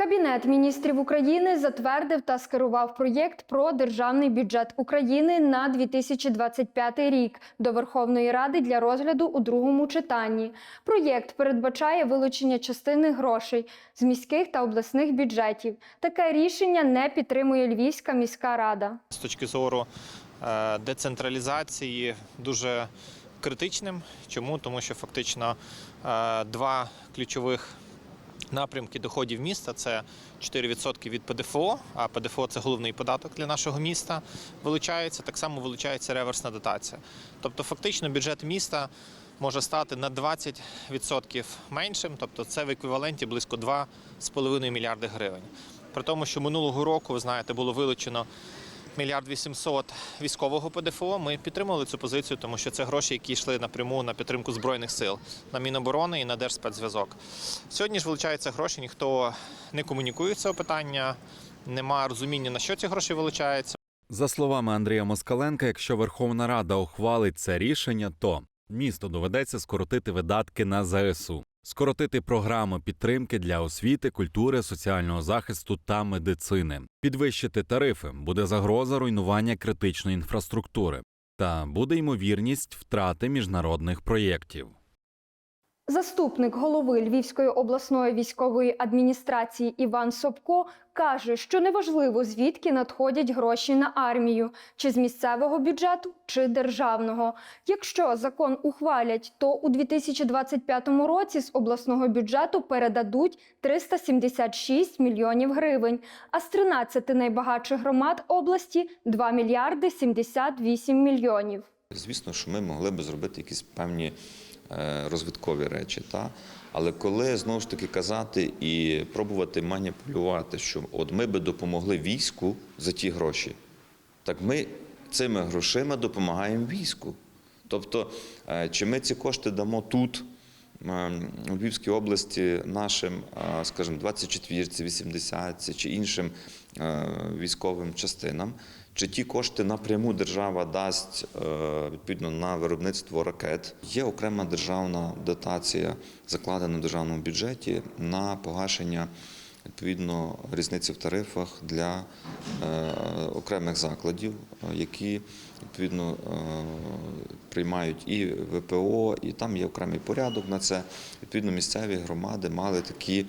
Кабінет міністрів України затвердив та скерував проєкт про державний бюджет України на 2025 рік до Верховної Ради для розгляду у другому читанні. Проєкт передбачає вилучення частини грошей з міських та обласних бюджетів. Таке рішення не підтримує Львівська міська рада. з точки зору е, децентралізації дуже критичним. Чому? Тому що фактично е, два ключових напрямки доходів міста це 4% від ПДФО, а ПДФО це головний податок для нашого міста. Вилучається так само вилучається реверсна дотація. Тобто, фактично, бюджет міста може стати на 20% меншим, тобто це в еквіваленті близько 2,5 мільярди гривень. При тому, що минулого року, ви знаєте, було вилучено мільярд 800 військового ПДФО. Ми підтримали цю позицію, тому що це гроші, які йшли напряму на підтримку збройних сил, на Міноборони і на Держспецзв'язок. Сьогодні ж вилучаються гроші, ніхто не комунікує цього питання, немає розуміння на що ці гроші вилучаються. За словами Андрія Москаленка, якщо Верховна Рада ухвалить це рішення, то місту доведеться скоротити видатки на ЗСУ, скоротити програми підтримки для освіти, культури, соціального захисту та медицини, підвищити тарифи, буде загроза руйнування критичної інфраструктури та буде ймовірність втрати міжнародних проєктів. Заступник голови Львівської обласної військової адміністрації Іван Собко каже, що неважливо звідки надходять гроші на армію, чи з місцевого бюджету, чи державного. Якщо закон ухвалять, то у 2025 році з обласного бюджету передадуть 376 мільйонів гривень, а з 13 найбагатших громад області 2 мільярди 78 мільйонів. Звісно, що ми могли би зробити якісь певні розвиткові речі, та? але коли знову ж таки казати і пробувати маніпулювати, що от ми би допомогли війську за ті гроші, так ми цими грошима допомагаємо війську. Тобто, е, чи ми ці кошти дамо тут, е, у Львівській області, нашим, е, скажімо, 24-ці, 80-ці чи іншим е, військовим частинам, чи ті кошти напряму держава дасть е, відповідно на виробництво ракет. Є окрема державна дотація, закладена в державному бюджеті на погашення відповідно різниці в тарифах для е, окремих закладів, які відповідно е, приймають і ВПО, і там є окремий порядок на це. Відповідно, місцеві громади мали такі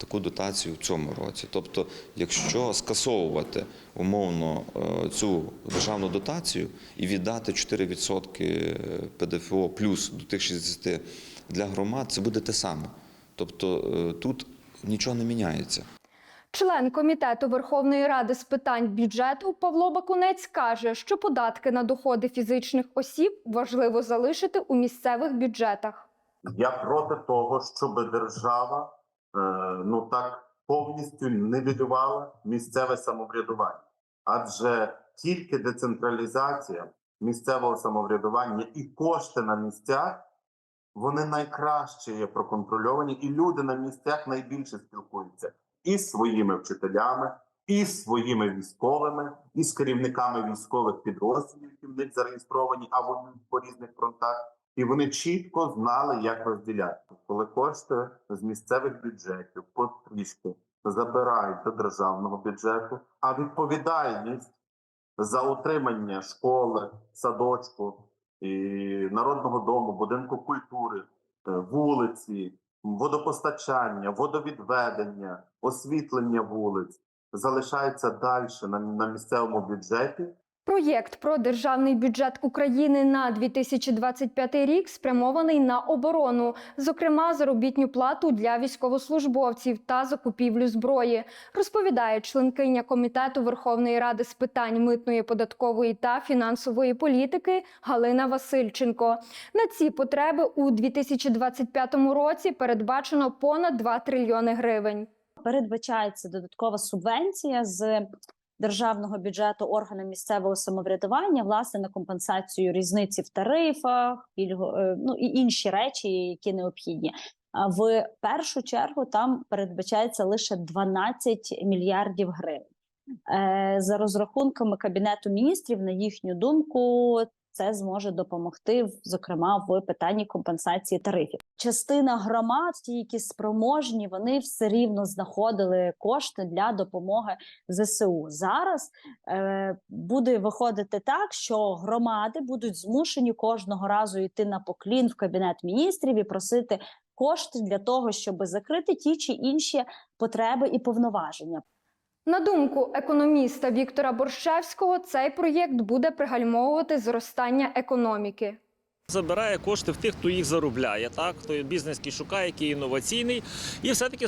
таку дотацію в цьому році. Тобто, якщо скасовувати умовно е, цю державну дотацію і віддати 4% ПДФО плюс до тих 60 для громад, це буде те саме. Тобто е, тут нічого не міняється. Член комітету Верховної Ради з питань бюджету Павло Бакунець каже, що податки на доходи фізичних осіб важливо залишити у місцевих бюджетах. Я проти того, щоб держава е, ну так повністю нивелювала місцеве самоврядування, адже тільки децентралізація місцевого самоврядування і кошти на місцях вони найкраще є проконтрольовані, і люди на місцях найбільше спілкуються і своїми вчителями, і своїми військовими, і з керівниками військових підрозділів, які в них зареєстровані, а воюють по різних фронтах. І вони чітко знали, як розділяти, коли кошти з місцевих бюджетів потрішки забирають до державного бюджету, а відповідальність за утримання школи, садочку, і народного дому, будинку культури, е, вулиці, водопостачання, водовідведення, освітлення вулиць залишається далі на, на місцевому бюджеті. Проєкт про державний бюджет України на 2025 рік спрямований на оборону, зокрема заробітню плату для військовослужбовців та закупівлю зброї, розповідає членкиня комітету Верховної Ради з питань митної, податкової та фінансової політики Галина Васильченко. На ці потреби у 2025 році передбачено понад 2 трильйони гривень. передбачається додаткова субвенція з державного бюджету органам місцевого самоврядування власне на компенсацію різниці в тарифах, пільго, е, ну і інші речі, які необхідні. А в першу чергу там передбачається лише 12 мільярдів гривень. Е, За розрахунками кабінету міністрів, на їхню думку, це зможе допомогти, зокрема в питанні компенсації тарифів. Частина громад, ті, які спроможні, вони все рівно знаходили кошти для допомоги ЗСУ. Зараз е, буде виходити так, що громади будуть змушені кожного разу йти на поклін в кабінет міністрів і просити кошти для того, щоб закрити ті чи інші потреби і повноваження. На думку економіста Віктора Борщевського, цей проєкт буде пригальмовувати зростання економіки. Забирає кошти в тих, хто їх заробляє, так хто бізнес, який шукає, який інноваційний, і все-таки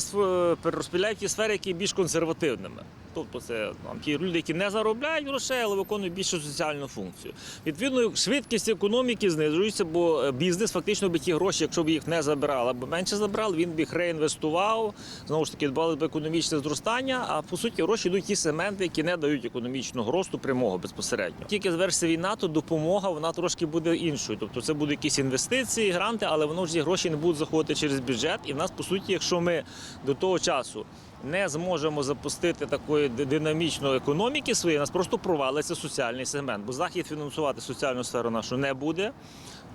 перерозподіляє ті сфери, які більш консервативними. Тобто це там, ті люди, які не заробляють грошей, але виконують більшу соціальну функцію. Відповідно, швидкість економіки знижується, бо е, бізнес фактично би ті гроші, якщо б їх не забирали або менше забрали, він б їх реінвестував, знову ж таки дбали б економічне зростання. А по суті, гроші йдуть ті сегменти, які не дають економічного росту прямого безпосередньо. Тільки звершиться війна, то допомога вона трошки буде іншою. Тобто це будуть якісь інвестиції, гранти, але воно ж ці гроші не будуть заходити через бюджет. І в нас, по суті, якщо ми до того часу не зможемо запустити такої динамічної економіки своєї, нас просто провалиться соціальний сегмент. Бо захід фінансувати соціальну сферу нашу не буде,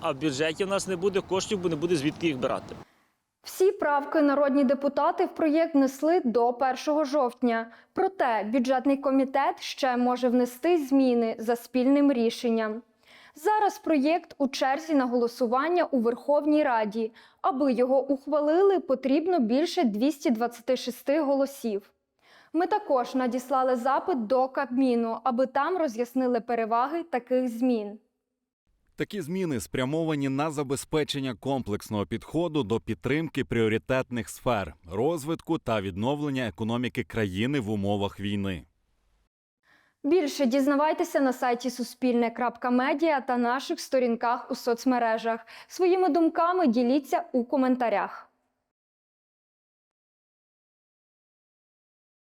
а в бюджеті в нас не буде коштів, бо не буде звідки їх брати. Всі правки народні депутати в проєкт внесли до 1 жовтня. Проте бюджетний комітет ще може внести зміни за спільним рішенням. Зараз проєкт у черзі на голосування у Верховній Раді. Аби його ухвалили, потрібно більше 226 голосів. Ми також надіслали запит до Кабміну, аби там роз'яснили переваги таких змін. Такі зміни спрямовані на забезпечення комплексного підходу до підтримки пріоритетних сфер, розвитку та відновлення економіки країни в умовах війни. Більше дізнавайтеся на сайті Суспільне.Медіа та наших сторінках у соцмережах. Своїми думками діліться у коментарях.